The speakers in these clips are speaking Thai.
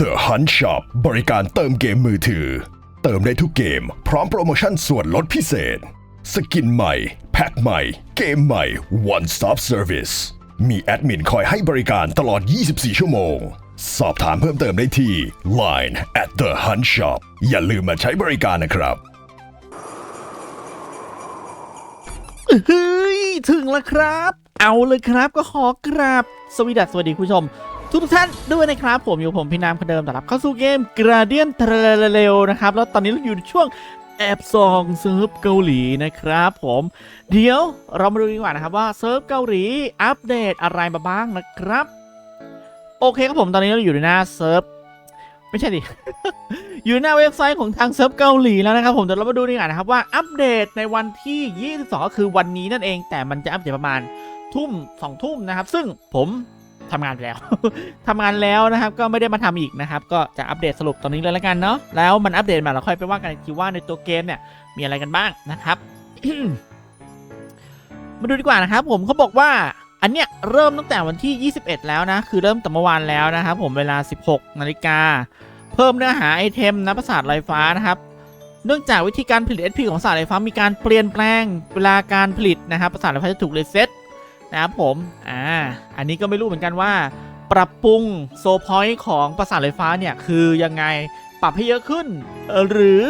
The Hunt Shop บริการเติมเกมมือถือ เติมได้ทุกเกม พร้อมโปรโมชั่นส่วนลดพิเศษ สกินใหม่ แพ็คใหม่ เกมใหม่ One Stop Service มีแอดมินคอยให้บริการตลอด 24 ชั่วโมง สอบถามเพิ่มเติมได้ที่ Line at the Hunt Shop อย่าลืมมาใช้บริการนะครับ เฮ้ย ถึงแล้วครับ เอาเลยครับก็ขอกราบ สวีดัสสวัสดีคุณผู้ชม ทุกท่านด้วยนะครับผมอยู่ผมพี่นามคนเดิมต้อนรับเข้าสู่เกม Guardian t r a l e นะครับ แล้วตอนนี้เราอยู่ในช่วงแอบซองเซิร์ฟเกาหลีนะครับผมเดี๋ยวเรามาดูดีกว่านะครับว่าเซิร์ฟเกาหลีอัปเดตอะไรมาบ้างนะครับ โอเคครับผมตอนนี้เราอยู่ในหน้าเซิร์ฟไม่ใช่ดิ อยู่หน้าเว็บไซต์ของทางเซิร์ฟเกาหลีแล้วนะครับผมเดี๋ยวเรามาดูดีกว่านะครับว่าอัปเดตในวันที่ 22 ก็คือวันนี้นั่นเอง แต่มันจะอัปเดตประมาณทุ่มสองทุ่มนะครับ ซึ่งผม ทำงานไปแล้วทำงานแล้วนะครับ ก็ไม่ได้มาทำอีกนะครับ ก็จะอัปเดตสรุปตอนนี้เลยแล้วกันเนาะ แล้วมันอัปเดตมาเราค่อยไปว่ากันอีกทีว่าในตัวเกมเนี่ยมีอะไรกันบ้างนะครับมาดูดีกว่านะครับ ผมเขาบอกว่าอันเนี้ยเริ่มตั้งแต่วันที่ 21 แล้วนะ คือเริ่มแต่เมื่อวานแล้วนะครับผมเวลา 16นาฬิกาเพิ่มเนื้อหาไอเทมนะประสาทลอยฟ้านะครับเนื่องจากวิธีการผลิต SP ของประสาทลอยฟ้ามีการเปลี่ยนแปลงเวลาการผลิตนะครับประสาทลอยฟ้าจะถูกรีเซ็ต นะครับผมอ่าอันนี้ก็ไม่รู้เหมือนกันว่า ปรับปรุงโซพอยต์ของประสาทลอยฟ้าเนี่ยคือยังไงปรับให้เยอะขึ้น หรือ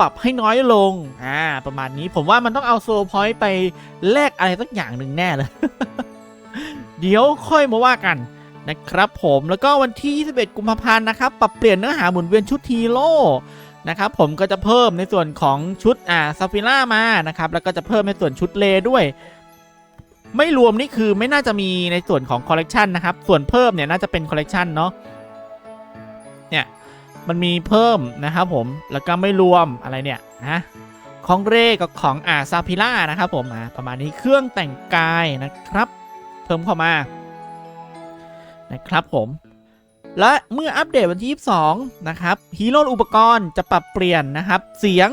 ปรับให้น้อยลงอ่าประมาณนี้ผมว่ามันต้องเอาโซพอยต์ไปแลกอะไรสักอย่างหนึ่งแน่เลย เดี๋ยวค่อยมาว่ากันนะครับผมแล้วก็วันที่ 21 กุมภาพันธ์นะครับ ปรับเปลี่ยนเนื้อหาหมุนเวียนชุดทีโร่นะครับผมก็จะเพิ่มในส่วนของชุดอ่าซาฟิล่ามานะครับแล้วก็จะเพิ่มในส่วนชุดเลด้วย ไม่รวมนี่คือไม่น่าจะมีในส่วนของคอลเลกชันนะครับ ส่วนเพิ่มเนี่ยน่าจะเป็นคอลเลกชันเนาะเนี่ยมันมีเพิ่มนะครับผมแล้วก็ไม่รวมอะไรเนี่ยนะของเร่กับของอาซาฟิล่านะครับผมอ่าประมาณนี้เครื่องแต่งกายนะครับ เพิ่มเข้ามานะครับผม และเมื่ออัปเดตวันที่ 22 นะครับฮีโร่อุปกรณ์จะปรับเปลี่ยนนะครับ เสียง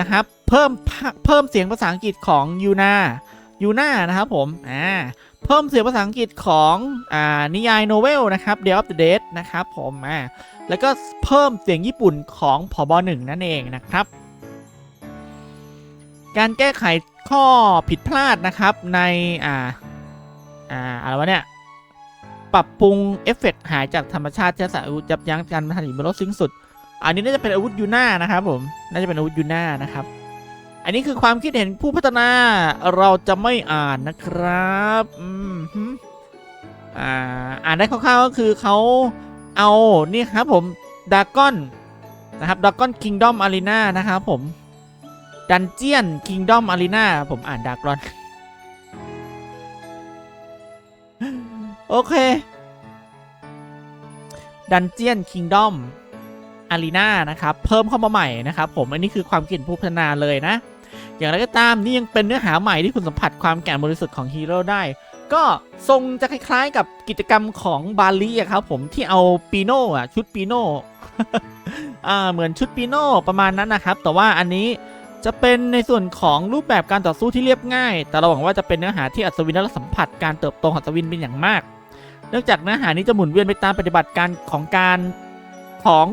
นะครับ เพิ่มเพิ่มเสียงภาษาอังกฤษของยูนา ยูนานะครับผมอ่าเพิ่มเสียงภาษาอังกฤษของอ่านิยายโนเวลนะครับ Day of the Dead นะครับผมอ่าแล้วก็เพิ่มเสียงญี่ปุ่นของผบหนึ่งนั่นเองนะครับ การแก้ไขข้อผิดพลาดนะครับในอ่าอ่าอะไรวะเนี่ยปรับปรุงเอฟเฟกต์หายจากธรรมชาติใช้สาวุธยับยั้งการพันหินบนรถสิ้นสุด อันนี้น่าจะเป็นอาวุธยูน่านะครับผมน่าจะเป็นอาวุธยูน่านะครับ อันนี้คือความคิดเห็นผู้พัฒนาเราจะไม่อ่านนะครับอืมอ่าอ่านได้คร่าวๆก็คือเขาเอานี่ครับผมดากอนนะครับดากอนคิงดอมอารีนานะครับผมดันเจียนคิงดอมอารีนาผมอ่านดากอนโอเคดันเจียนคิงดอมอารีนานะครับ เพิ่มเข้ามาใหม่นะครับผม อันนี้คือความคิดผู้พัฒนาเลยนะ อย่างไรก็ตามนี่ยังเป็นเนื้อหาใหม่ที่คุณสัมผัสความแก่นบริสุทธิ์ของฮีโร่ได้ ก็ทรงจะคล้ายๆ กับกิจกรรมของบาลีอะครับผมที่เอาปีโน่อะชุดปีโน่อ่าเหมือนชุดปีโน่ประมาณนั้นนะครับ แต่ว่าอันนี้จะเป็นในส่วนของรูปแบบการต่อสู้ที่เรียบง่าย แต่เราหวังว่าจะเป็นเนื้อหาที่อัศวินและสัมผัสการเติบโตของอัศวินเป็นอย่างมาก เนื่องจากเนื้อหานี้จะหมุนเวียนไปตามปฏิบัติการของการของ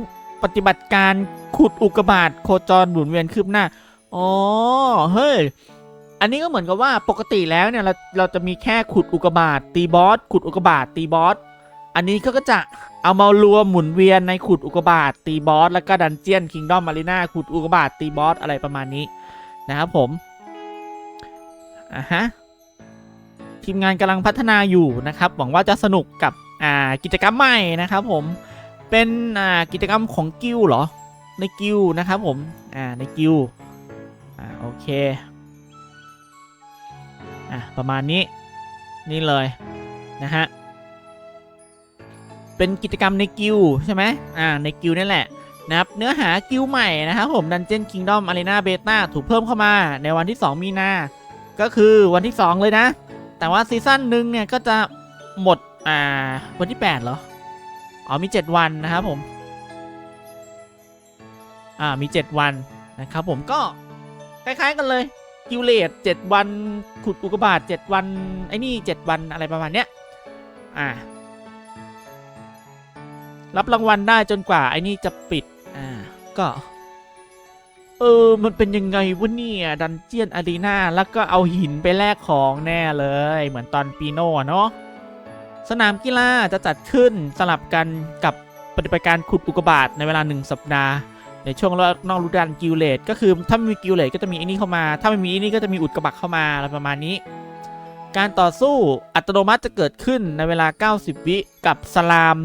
ปฏิบัติการขุดอุกกาบาตโคจรหมุนเวียนคืบหน้า อ๋อ เฮ้ย อันนี้ก็เหมือนกับว่าปกติแล้วเนี่ยเราเราจะมีแค่ขุดอุกบาตตีบอสขุดอุกบาตตีบอส อันนี้ก็จะเอามารวมหมุนเวียนในขุดอุกบาตตีบอสแล้วก็ดันเจียนคิงดอมมารีนาขุดอุกบาตตีบอสอะไรประมาณนี้นะครับผมอะฮะทีมงานกำลังพัฒนาอยู่นะครับ หวังว่าจะสนุกกับอ่ากิจกรรมใหม่นะครับผมเป็นอ่ากิจกรรมของกิลเหรอในกิลนะครับผมอ่าในกิล โอเค อะ ประมาณนี้ นี่เลย นะฮะ เป็นกิจกรรมในกิลด์ใช่ไหมอ่า ในกิลด์นี่แหละนะครับ เนื้อหากิลด์ใหม่นะครับผม Dungeon Kingdom Arena Beta ถูกเพิ่มเข้ามาในวันที่ 2 มีนา ก็คือวันที่ 2 เลยนะ แต่ว่าซีซั่นหนึ่งเนี่ย ก็จะหมด อ่า วันที่ 8 เหรอ อ๋อ มี 7 วันนะครับผม อ่า มี 7 วันนะครับผมก็ คล้ายๆกันเลยกิวเลต7วันขุดอุกกาบาต7วัน ไอ้นี่7วันอะไรประมาณเนี้ยอ่ารับรางวัลได้จนกว่าไอ้นี่จะปิด อ่า ก็ เออ มันเป็นยังไงวะเนี่ย ดันเจียนอารีนาแล้วก็เอาหินไปแลกของแน่เลย เหมือนตอนปีโน่อะเนาะ สนามกีฬาจะจัดขึ้นสลับกันกับปฏิบัติการขุดอุกกาบาตในเวลาหนึ่งสัปดาห์ ในช่วงนอกฤดูกาลกิลเลตก็คือถ้าไม่มีกิลเลตก็จะมีไอ้นี่เข้ามา ถ้าไม่มีไอ้นี่ก็จะมีอุดกระบักเข้ามาอะไรประมาณนี้ การต่อสู้อัตโนมัติจะเกิดขึ้นในเวลา 90 วิกับสลาม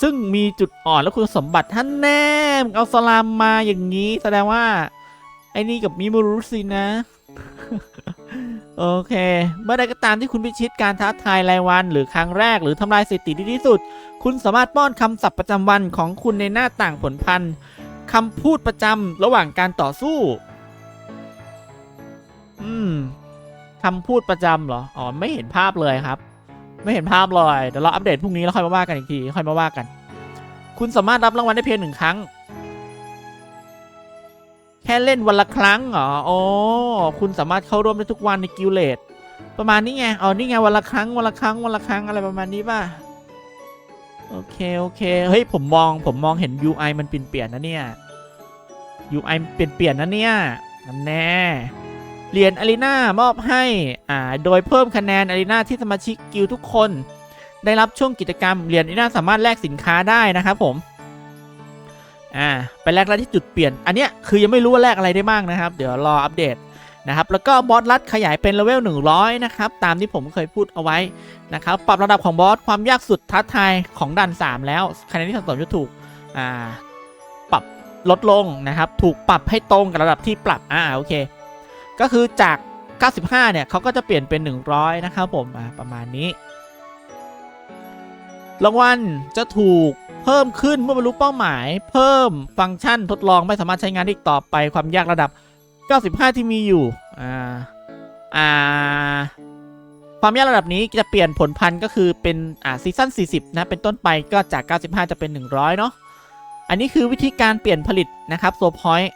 ซึ่งมีจุดอ่อนและคุณสมบัติท่านแน่มึงเอาสลามมาอย่างนี้แสดงว่า ไอ้นี่กับมิมูรุสินะ โอเค เมื่อใดก็ตามที่คุณพิชิตการท้าทายรายวัน หรือครั้งแรกหรือทำลายสถิติที่ที่สุด คุณสามารถป้อนคำศัพท์ประจำวันของคุณในหน้าต่างผลพันธ์ คำพูดประจำระหว่างการต่อสู้ อืมคำพูดประจำเหรอ อ๋อ ไม่เห็นภาพเลยครับ ไม่เห็นภาพเลย เดี๋ยวเราอัปเดตพรุ่งนี้แล้วค่อยมาว่ากันอีกที ค่อยมาว่ากัน คุณสามารถรับรางวัลได้เพียงหนึ่งครั้ง แค่เล่นวันละครั้งเหรอ อ๋อ คุณสามารถเข้าร่วมได้ทุกวันในกิลเลตประมาณนี้ไง อ๋อ นี่ไงวันละครั้งวันละครั้งวันละครั้งอะไรประมาณนี้ป่ะ โอเค โอเค เฮ้ย ผมมองผมมองเห็น UI มันเปลี่ยนเปลี่ยนนะเนี่ย UI เปลี่ยนเปลี่ยนนะเนี่ยนั่นแน่เหรียญอารีนามอบให้ อ่า โดยเพิ่มคะแนนอารีนาที่สมาชิกกิลทุกคน ได้รับช่วงกิจกรรมเหรียญอารีนาสามารถแลกสินค้าได้นะครับผม อ่า ไปแลกได้ที่จุดเปลี่ยน อันเนี้ยคือยังไม่รู้ว่าแลกอะไรได้บ้างนะครับ เดี๋ยวรออัปเดต นะครับแล้วก็บอสลัดขยายเป็นเลเวล100 นะครับตามที่ผมเคยพูดเอาไว้นะครับปรับระดับของบอสความยากสุดท้าทายของด่าน3 แล้วคะแนนที่สะสมจะถูกอ่าปรับลดลงนะครับถูกปรับให้ตรงกับระดับที่ปรับอ่าโอเคก็คือจาก 95 เนี่ยเขาก็จะเปลี่ยนเป็น 100 นะครับผมอ่าประมาณนี้รางวัลจะถูกเพิ่มขึ้นเมื่อบรรลุเป้าหมาย เพิ่มฟังก์ชันทดลองไม่สามารถใช้งานได้อีกต่อไปความยากระดับ 95 ที่มีอยู่ อ่า อ่า ความยากระดับนี้จะเปลี่ยนผลพันธุ์ก็คือเป็น อ่า ซีซั่น 40 นะ เป็นต้นไปก็จาก 95 จะเป็น 100 เนาะ อันนี้คือวิธีการเปลี่ยนผลิตนะครับโซพอยต์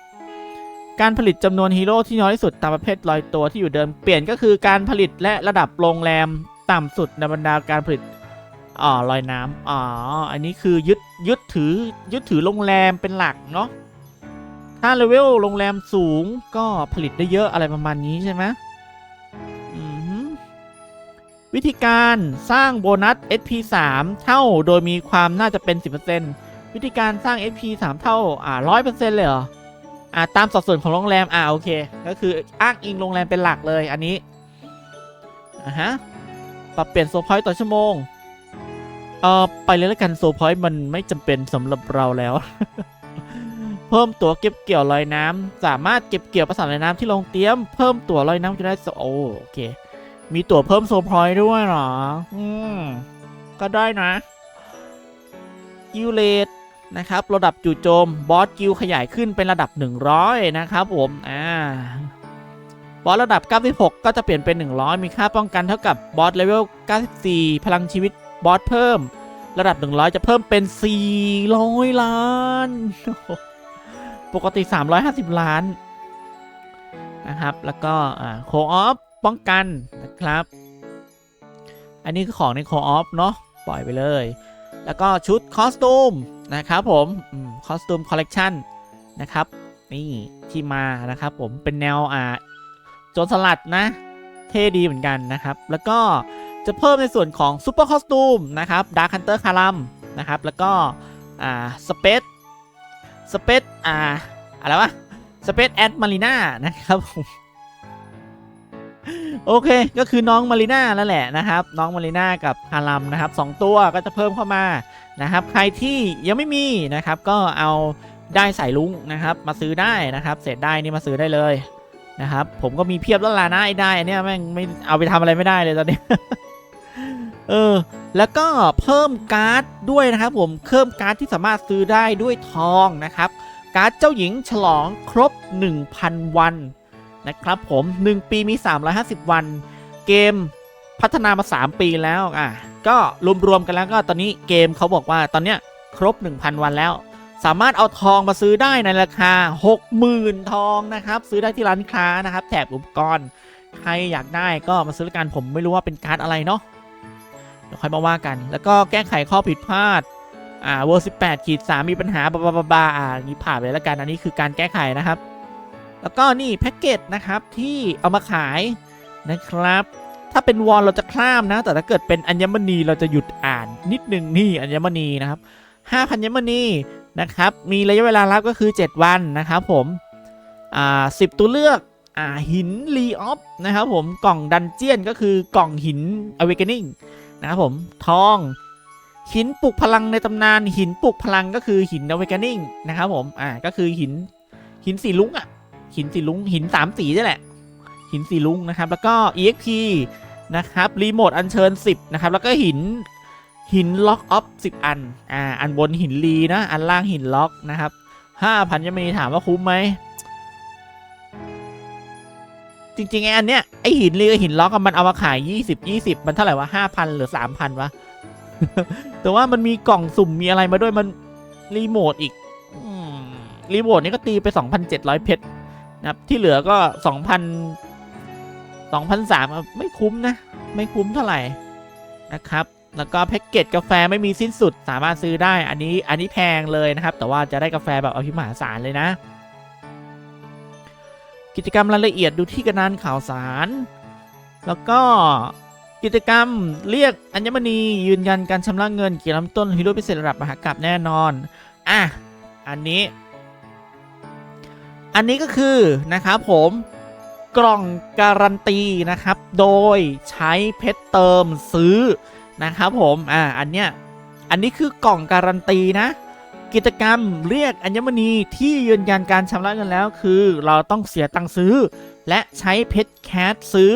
การผลิตจำนวนฮีโร่ที่น้อยที่สุดตามประเภทลอยตัวที่อยู่เดิม เปลี่ยนก็คือการผลิตและระดับโรงแรมต่ำสุดในบรรดาการผลิตอ๋อลอยน้ำอ๋อ อันนี้คือยึดยึดถือยึดถือโรงแรมเป็นหลักเนาะ ถ้าเลเวลโรงแรมสูงก็ผลิตได้เยอะอะไรประมาณนี้ใช่ไหมอือหือวิธีการสร้างโบนัส SP 3 เท่าโดยมีความน่าจะเป็น 10%วิธีการสร้าง SP 3 เท่า อ่า100%เลยเหรอ อ่าตามสัดส่วนของโรงแรม อ่าโอเค ก็คืออ้างอิงโรงแรมเป็นหลักเลยอันนี้ อ่าฮะ ปรับเปลี่ยนโซพอยต์ต่อชั่วโมง เออไปเลยแล้วกันโซพอยต์มันไม่จำเป็นสำหรับเราแล้ว เพิ่มตัวเก็บเกี่ยวลอยน้ำสามารถเก็บเกี่ยวประสานลอยน้ำที่ลงเตรียม เพิ่มตัวลอยน้ำจะได้โอโอเค มีตัวเพิ่มโซพอยด้วยหรอ อืม ก็ได้นะกิลเลตนะครับ ระดับจู่โจม บอสกิลขยายขึ้นเป็นระดับ 100 นะครับผม อ่า บอสระดับ 96 ก็จะเปลี่ยนเป็น 100 มีค่าป้องกันเท่ากับบอสเลเวล 94 พลังชีวิตบอสเพิ่ม ระดับ 100 จะเพิ่มเป็น 400 ล้าน ปกติ 350 ล้านนะครับ แล้วก็โคออฟป้องกันนะครับ อันนี้คือของในโคออฟเนาะปล่อยไปเลย แล้วก็ชุดคอสตูมนะครับผมคอสตูมคอลเลกชันนะครับ นี่ที่มานะครับผมเป็นแนวอ่าโจรสลัดนะ เท่ดีเหมือนกันนะครับ แล้วก็จะเพิ่มในส่วนของซูเปอร์คอสตูมนะครับดาร์คันเตอร์คารัมนะครับ แล้วก็อ่าสเปซ สเปซอ่าอะไรวะสเปซแอดมารีนานะครับผมโอเค ก็คือน้องมารีน่าแล้วแหละนะครับ น้องมารีน่ากับคารัมนะครับสองตัวก็จะเพิ่มเข้ามานะครับ ใครที่ยังไม่มีนะครับ ก็เอาได้ใส่ลุงนะครับ มาซื้อได้นะครับเศษได้นี่มาซื้อได้เลยนะครับ ผมก็มีเพียบแล้วล่ะนะไอ้ได้เนี้ยแม่งไม่เอาไปทำอะไรไม่ได้เลยตอนนี้ เออ แล้วก็เพิ่มการ์ดด้วยนะครับผมเพิ่มการ์ดที่สามารถซื้อได้ด้วยทองนะครับ การ์ดเจ้าหญิงฉลองครบ 1,000 วันนะครับผม 1 ปีมี 350 วัน เกมพัฒนามา 3 ปีแล้วอะก็รวมๆกันแล้วก็ตอนนี้เกมเขาบอกว่าตอนเนี้ยครบ 1,000 วันแล้ว สามารถเอาทองมาซื้อได้ในราคา 60,000 ทองนะครับ ซื้อได้ที่ร้านค้านะครับ แถบอุปกรณ์ ใครอยากได้ก็มาซื้อกันผมไม่รู้ว่าเป็นการ์ดอะไรเนาะ ดี๋ยวค่อยมาว่ากัน แล้วก็แก้ไขข้อผิดพลาดอ่าเวอร์สิบแปดขีดสามมีปัญหาบาบาบาบาอ่านี่ผ่านไปแล้วกันอันนี้คือการแก้ไขนะครับ แล้วก็นี่แพ็กเกจนะครับที่เอามาขายนะครับ ถ้าเป็นวอลเราจะข้ามนะ แต่ถ้าเกิดเป็นอัญมณีเราจะหยุดอ่านนิดนึงนี่อัญมณีนะครับห้าพันญมณีนะครับ มีระยะเวลารับก็คือ 7 วันนะครับผมอ่าสิบตัวเลือกอ่าหินรีออฟนะครับผมกล่องดันเจียนก็คือกล่องหิน awakening นะครับผมทอง หินปลุกพลังในตำนาน หินปลุกพลังก็คือหิน awakening นะครับผมอ่าก็คือหินหินสีลุ้งอะหินสีลุ้งหินสามสีนี่แหละ หินสีลุ้งนะครับ แล้วก็ exp นะครับรีโมทอัญเชิญ 10 นะครับ แล้วก็หินหินล็อกออฟ10อัน อ่า อันบนหินรีนะ อันล่างหินล็อกนะครับ5,000ยังมีถามว่าคุ้มไหม ริงๆไอ้อันเนี้ยไอหินเรีกับหินล็อกมันเอามาขาย 20 20 มันเท่าไหร่วะ5,000 หรือ 3,000 วะ แต่ว่ามันมีกล่องสุ่มมีอะไรมาด้วยมันรีโมทอีกรีโมทนี่ก็ตีไป 2,700 เพชรนะครับ ที่เหลือก็ 2,000 2,003ไม่คุ้มนะ ไม่คุ้มเท่าไหร่นะครับ แล้วก็แพ็กเกจกาแฟไม่มีสิ้นสุดสามารถซื้อได้อันนี้อันนี้แพงเลยนะครับ แต่ว่าจะได้กาแฟแบบอภิมหาศาลเลยนะ กิจกรรมรายละเอียดดูที่กระดานข่าวสาร แล้วก็กิจกรรมเรียกอัญมณียืนยันการชำระเงินเกี่ยรติลำต้นฮีโร่พิเศษระดับมหากราบแน่นอน อะ อันนี้ อันนี้ก็คือนะครับผมกล่องการันตีนะครับ โดยใช้เพชรเติมซื้อนะครับผม อ่า อันเนี้ย อันนี้คือกล่องการันตีนะ กิจกรรมเรียกอัญมณีที่ยืนยันการชำระเงินแล้วคือ เราต้องเสียตังค์ซื้อ และใช้เพชรแคสซื้อ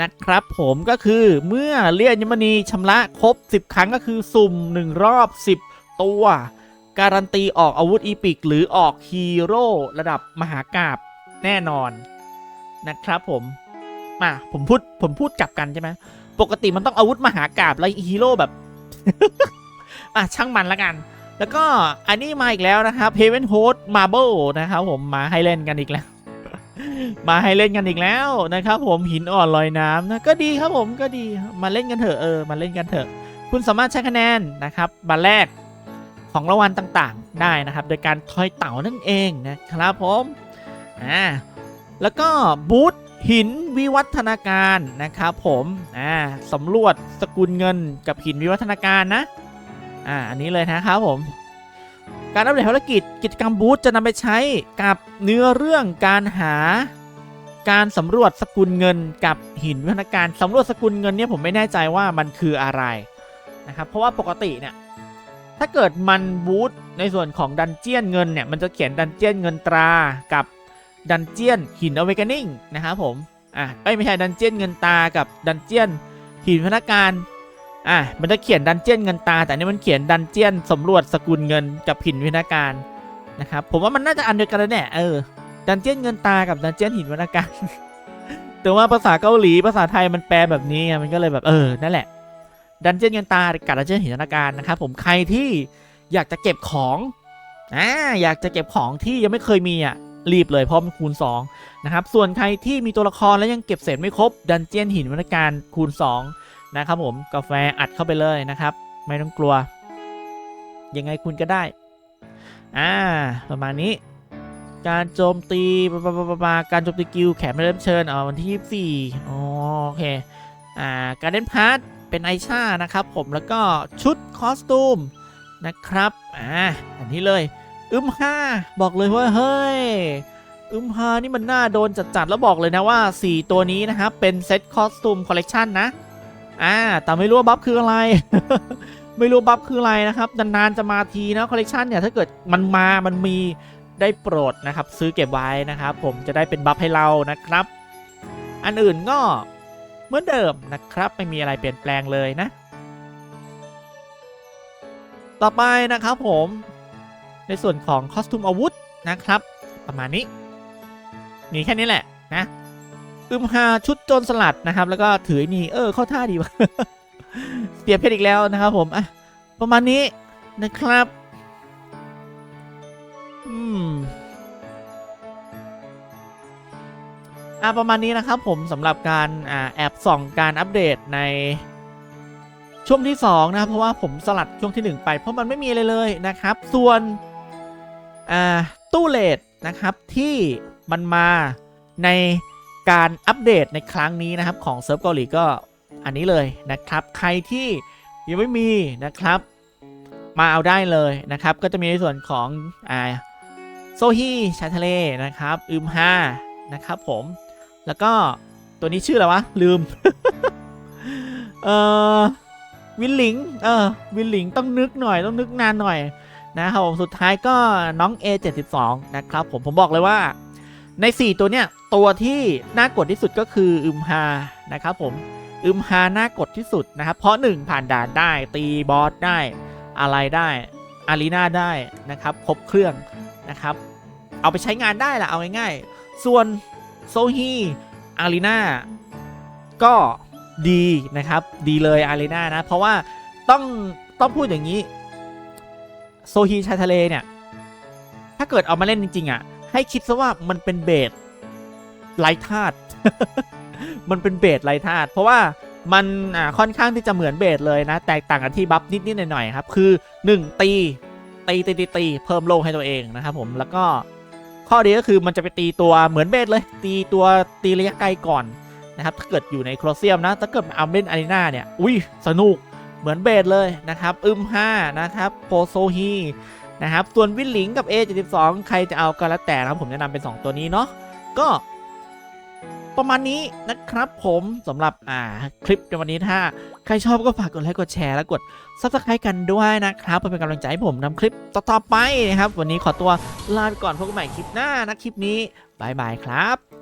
นะครับผมก็คือเมื่อเรียกอัญมณีชำระครบ 10 ครั้งก็คือสุ่ม 1 รอบ 10 ตัว การันตีออกอาวุธอีพิก หรือออกฮีโร่ระดับมหากราบแน่นอนนะครับผมมาผมพูดผมพูดกลับกันใช่ไหมปกติมันต้องอาวุธมหากราบแล้วฮีโร่แบบ อะช่างมันละกัน แล้วก็อันนี้มาอีกแล้วนะครับ Heaven Host Marble นะครับผมมาให้เล่นกันอีกแล้ว มาให้เล่นกันอีกแล้วนะครับผมหินอ่อนลอยน้ำนะก็ดีครับผมก็ดีมาเล่นกันเถอะเออมาเล่นกันเถอะ คุณสามารถใช้คะแนนนะครับบัตรแรกของรางวัลต่างๆ ได้นะครับ โดยการทอยเต่านั่นเองนะครับผมอ่าแล้วก็บูธหินวิวัฒนาการนะครับผมอ่าสำรวจสกุลเงินกับหินวิวัฒนาการนะ อ่าอันนี้เลยนะครับผม การอัปเดตภารกิจกิจกรรมบูธจะนำไปใช้กับเนื้อเรื่องการหาการสำรวจสกุลเงินกับหินวิวัฒนาการสำรวจสกุลเงินเนี่ยผมไม่แน่ใจว่ามันคืออะไรนะครับเพราะว่าปกติเนี่ยถ้าเกิดมันบูธในส่วนของดันเจียนเงินเนี่ยมันจะเขียนดันเจียนเงินตรากับดันเจียนหินอเวก n นิ่งนะครับผมอะไม่ใช่ดันเจียนเงินตากับดันเจียนหินวิวัฒนาการ อะมันจะเขียนดันเจียนเงินตา แต่นี่มันเขียนดันเจียนสำรวจสกุลเงินกับหินวินาการนะครับผมว่ามันน่าจะอันเดียวกันแน่เออดันเจียนเงินตากับดันเจียนหินวินาการแต่ว่าภาษาเกาหลีภาษาไทยมันแปลแบบนี้ไงมันก็เลยแบบเออนั่นแหละดันเจียนเงินตากับดันเจียนหินวินาการนะครับผมใครที่อยากจะเก็บของอ่าอยากจะเก็บของที่ยังไม่เคยมีอะรีบเลยเพราะมันคูณ 2 นะครับ ส่วนใครที่มีตัวละครแล้วยังเก็บเศษไม่ครบดันเจียนหินวรรณการคูณ 2 นะครับผมกาแฟอัดเข้าไปเลยนะครับ ไม่ต้องกลัว ยังไงคุณก็ได้ อ่า ประมาณนี้ การโจมตีปะปะปะปะการโจมตีกิลแขกไม่เริ่มเชิญเอาวันที่ 24อ๋อโอเค อ่า การเล่นพาร์ทเป็นไอชานะครับ ผมแล้วก็ชุดคอสตูมนะครับ อ่า อันนี้เลย อึมห้าบอกเลยว่าเฮ้ยอึมฮานี่มันน่าโดนจัดๆ แล้วบอกเลยนะว่า 4 ตัวนี้นะครับ เป็นเซตคอสตูมคอลเลกชันนะ อ่าแต่ไม่รู้ว่าบัฟคืออะไร ไม่รู้บัฟคืออะไรนะครับนานๆจะมาทีนะคอลเลกชันเนี่ยถ้าเกิดมันมามันมีได้โปรดนะครับซื้อเก็บไว้นะครับ ผมจะได้เป็นบัฟให้เรานะครับ อันอื่นก็เหมือนเดิมนะครับ ไม่มีอะไรเปลี่ยนแปลงเลยนะ ต่อไปนะครับผมในส่วนของคอสตูมอาวุธนะครับ ประมาณนี้ มีแค่นี้แหละนะ อึมฮาชุดโจรสลัดนะครับ แล้วก็ถือนี่เออเข้าท่าดีวะเสียเพชรอีกแล้วนะครับผมอะประมาณนี้นะครับอืมอะประมาณนี้นะครับผมสำหรับการอ่าแอบส่องการอัปเดตในช่วงที่2นะครับเพราะว่าผมสลัดช่วงที่ 1 ไป เพราะมันไม่มีอะไรเลยนะครับ ส่วนอ่าตู้เลดนะครับที่มันมาใน การอัปเดตในครั้งนี้นะครับของเซิร์ฟเกาหลีก็อันนี้เลยนะครับ ใครที่ยังไม่มีนะครับ มาเอาได้เลยนะครับ ก็จะมีในส่วนของอ่าโซฮีชาทะเลนะครับอึมฮานะครับผม แล้วก็ตัวนี้ชื่ออะไรวะ ลืม เออวินหลิง เออ วินหลิงต้องนึกหน่อย ต้องนึกนานหน่อยนะครับผมสุดท้ายก็น้อง A72 นะครับผม ผมบอกเลยว่า ใน 4 ตัวเนี้ยตัวที่น่ากดที่สุดก็คืออึมฮานะครับผมอึมฮาน่ากดที่สุดนะครับเพราะ 1 ผ่านด่านได้ตีบอสได้อะไรได้อารีนาได้นะครับครบเครื่องนะครับ เอาไปใช้งานได้ละเอาง่ายๆ ส่วนโซฮีอารีนาก็ดีนะครับ ดีเลยอารีนานะ เพราะว่าต้องต้องพูดอย่างนี้ โซฮีชายทะเลเนี่ย ถ้าเกิดเอามาเล่นจริง ๆอะ ให้คิดซะว่ามันเป็นเบสไร้ธาตุมันเป็นเบสไร้ธาตุเพราะว่ามันค่อนข้างที่จะเหมือนเบสเลยนะ แตกต่างกันที่บัฟนิดๆหน่อยๆครับ คือ 1 ตีตีตีตีตีเพิ่มโลให้ตัวเองนะครับผมแล้วก็ข้อดีก็คือมันจะไปตีตัวเหมือนเบสเลย ตีตัวตีระยะไกลก่อนนะครับถ้าเกิดอยู่ในโคลเซียมนะ ถ้าเกิดเอาเล่นอารีนาเนี่ยอุ้ยสนุกเหมือนเบสเลยนะครับอึม5นะครับโพโซฮี นะครับ ส่วนวินหลิงกับ A72 ใครจะเอาก็แล้วแต่นะครับผมแนะนำเป็น 2 ตัวนี้เนาะก็ประมาณนี้นะครับผมสำหรับอ่าคลิปในวันนี้ถ้า ใครชอบก็ฝากกดไลค์กดแชร์และกด subscribe กันด้วยนะครับเพื่อเป็นกำลังใจให้ผมทำคลิปต่อๆไปนะครับ วันนี้ขอตัวลาไปก่อนพบกันใหม่คลิปหน้านะคลิปนี้บายบายครับ